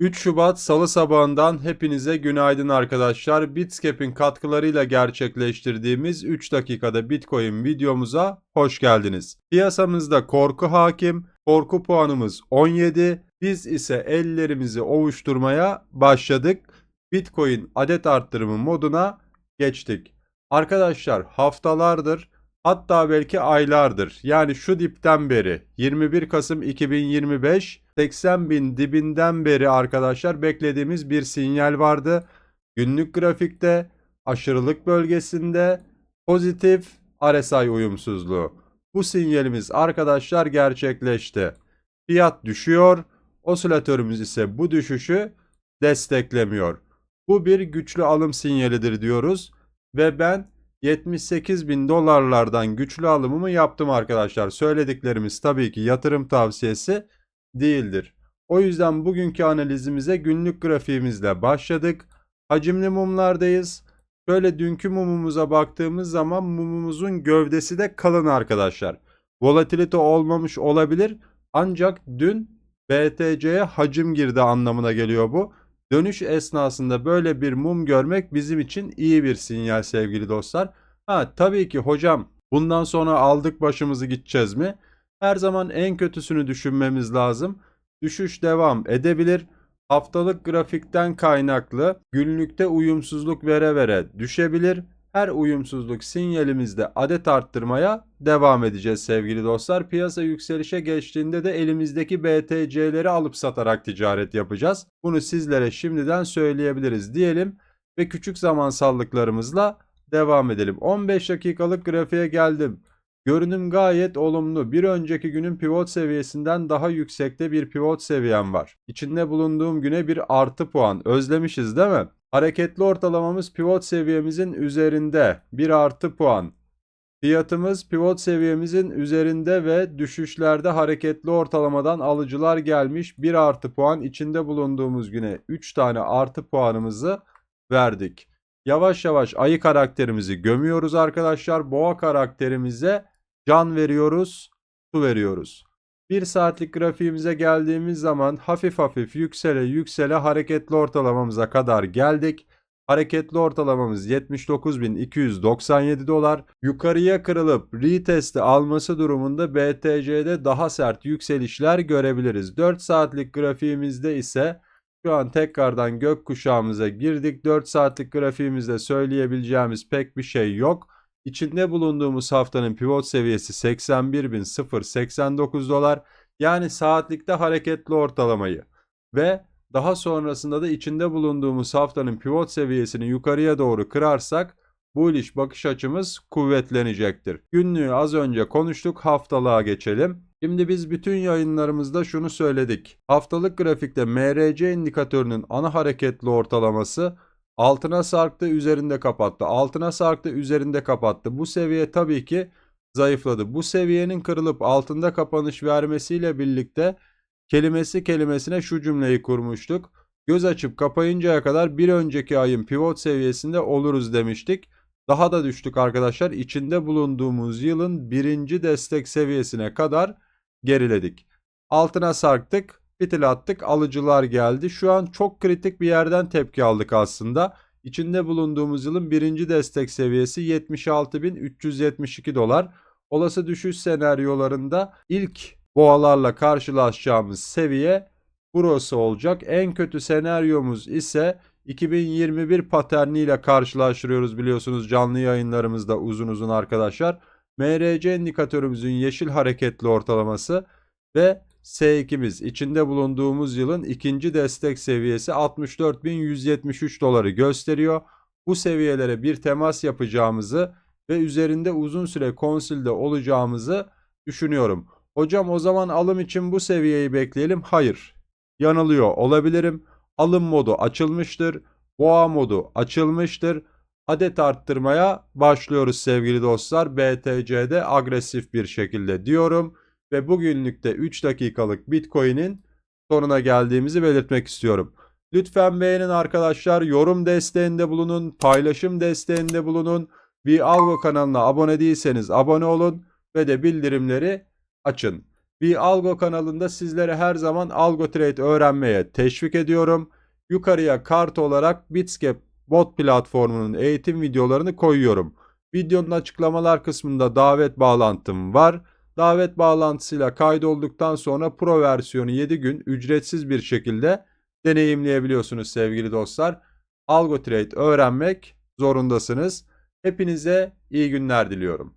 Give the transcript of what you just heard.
3 Şubat Salı sabahından hepinize günaydın arkadaşlar. Bitscap'in katkılarıyla gerçekleştirdiğimiz 3 dakikada Bitcoin videomuza hoş geldiniz. Piyasamızda korku hakim, korku puanımız 17, biz ise ellerimizi ovuşturmaya başladık. Bitcoin adet arttırımı moduna geçtik. Arkadaşlar haftalardır hatta belki aylardır yani şu dipten beri 21 Kasım 2025 80 bin dibinden beri arkadaşlar beklediğimiz bir sinyal vardı. Günlük grafikte aşırılık bölgesinde pozitif RSI uyumsuzluğu. Bu sinyalimiz arkadaşlar gerçekleşti. Fiyat düşüyor. Osilatörümüz ise bu düşüşü desteklemiyor. Bu bir güçlü alım sinyalidir diyoruz. Ve ben 78 bin dolarlardan güçlü alımımı yaptım arkadaşlar. Söylediklerimiz tabii ki yatırım tavsiyesi değildir. O yüzden bugünkü analizimize günlük grafiğimizle başladık. Hacimli mumlardayız. Şöyle dünkü mumumuza baktığımız zaman mumumuzun gövdesi de kalın arkadaşlar. Volatilite olmamış olabilir ancak dün BTC'ye hacim girdi anlamına geliyor bu. Dönüş esnasında böyle bir mum görmek bizim için iyi bir sinyal sevgili dostlar. Ha tabii ki hocam bundan sonra aldık başımızı gideceğiz mi? Her zaman en kötüsünü düşünmemiz lazım. Düşüş devam edebilir. Haftalık grafikten kaynaklı günlükte uyumsuzluk vere vere düşebilir. Her uyumsuzluk sinyalimizde adet arttırmaya devam edeceğiz sevgili dostlar. Piyasa yükselişe geçtiğinde de elimizdeki BTC'leri alıp satarak ticaret yapacağız. Bunu sizlere şimdiden söyleyebiliriz diyelim ve küçük zamansallıklarımızla devam edelim. 15 dakikalık grafiğe geldim. Görünüm gayet olumlu. Bir önceki günün pivot seviyesinden daha yüksekte bir pivot seviyem var. İçinde bulunduğum güne bir artı puan. Özlemişiz değil mi? Hareketli ortalamamız pivot seviyemizin üzerinde. Bir artı puan. Fiyatımız pivot seviyemizin üzerinde ve düşüşlerde hareketli ortalamadan alıcılar gelmiş. Bir artı puan içinde bulunduğumuz güne 3 tane artı puanımızı verdik. Yavaş yavaş ayı karakterimizi gömüyoruz arkadaşlar. Boğa karakterimize can veriyoruz, su veriyoruz. Bir saatlik grafiğimize geldiğimiz zaman hafif hafif yüksele yüksele hareketli ortalamamıza kadar geldik. Hareketli ortalamamız 79.297 dolar. Yukarıya kırılıp retesti alması durumunda BTC'de daha sert yükselişler görebiliriz. 4 saatlik grafiğimizde ise şu an tekrardan gökkuşağımıza girdik. 4 saatlik grafiğimizde söyleyebileceğimiz pek bir şey yok. İçinde bulunduğumuz haftanın pivot seviyesi 81.089 dolar. Yani saatlikte hareketli ortalamayı ve daha sonrasında da içinde bulunduğumuz haftanın pivot seviyesini yukarıya doğru kırarsak bullish bakış açımız kuvvetlenecektir. Günlüğü az önce konuştuk haftalığa geçelim. Şimdi biz bütün yayınlarımızda şunu söyledik. Haftalık grafikte MRC indikatörünün ana hareketli ortalaması altına sarktı üzerinde kapattı. Altına sarktı üzerinde kapattı. Bu seviye tabii ki zayıfladı. Bu seviyenin kırılıp altında kapanış vermesiyle birlikte kelimesi kelimesine şu cümleyi kurmuştuk. Göz açıp kapayıncaya kadar bir önceki ayın pivot seviyesinde oluruz demiştik. Daha da düştük arkadaşlar. İçinde bulunduğumuz yılın birinci destek seviyesine kadar geriledik. Altına sarktık, fitil attık, alıcılar geldi. Şu an çok kritik bir yerden tepki aldık aslında. İçinde bulunduğumuz yılın birinci destek seviyesi 76.372 dolar. Olası düşüş senaryolarında ilk boğalarla karşılaşacağımız seviye burası olacak. En kötü senaryomuz ise 2021 paterniyle karşılaştırıyoruz biliyorsunuz canlı yayınlarımızda uzun uzun arkadaşlar. MRC indikatörümüzün yeşil hareketli ortalaması ve S2'miz içinde bulunduğumuz yılın ikinci destek seviyesi 64.173 doları gösteriyor. Bu seviyelere bir temas yapacağımızı ve üzerinde uzun süre konsülde olacağımızı düşünüyorum. Hocam o zaman alım için bu seviyeyi bekleyelim. Hayır. Yanılıyor olabilirim. Alım modu açılmıştır. Boğa modu açılmıştır. Adet arttırmaya başlıyoruz sevgili dostlar. BTC'de agresif bir şekilde diyorum. Ve bugünlükte 3 dakikalık Bitcoin'in sonuna geldiğimizi belirtmek istiyorum. Lütfen beğenin arkadaşlar. Yorum desteğinde bulunun. Paylaşım desteğinde bulunun. Bir Algo kanalına abone değilseniz abone olun. Ve de bildirimleri açın. Bir Algo kanalında sizlere her zaman Algo Trade öğrenmeye teşvik ediyorum. Yukarıya kart olarak Bitscape bot platformunun eğitim videolarını koyuyorum. Videonun açıklamalar kısmında davet bağlantım var. Davet bağlantısıyla kaydolduktan sonra Pro versiyonu 7 gün ücretsiz bir şekilde deneyimleyebiliyorsunuz sevgili dostlar. Algo Trade öğrenmek zorundasınız. Hepinize iyi günler diliyorum.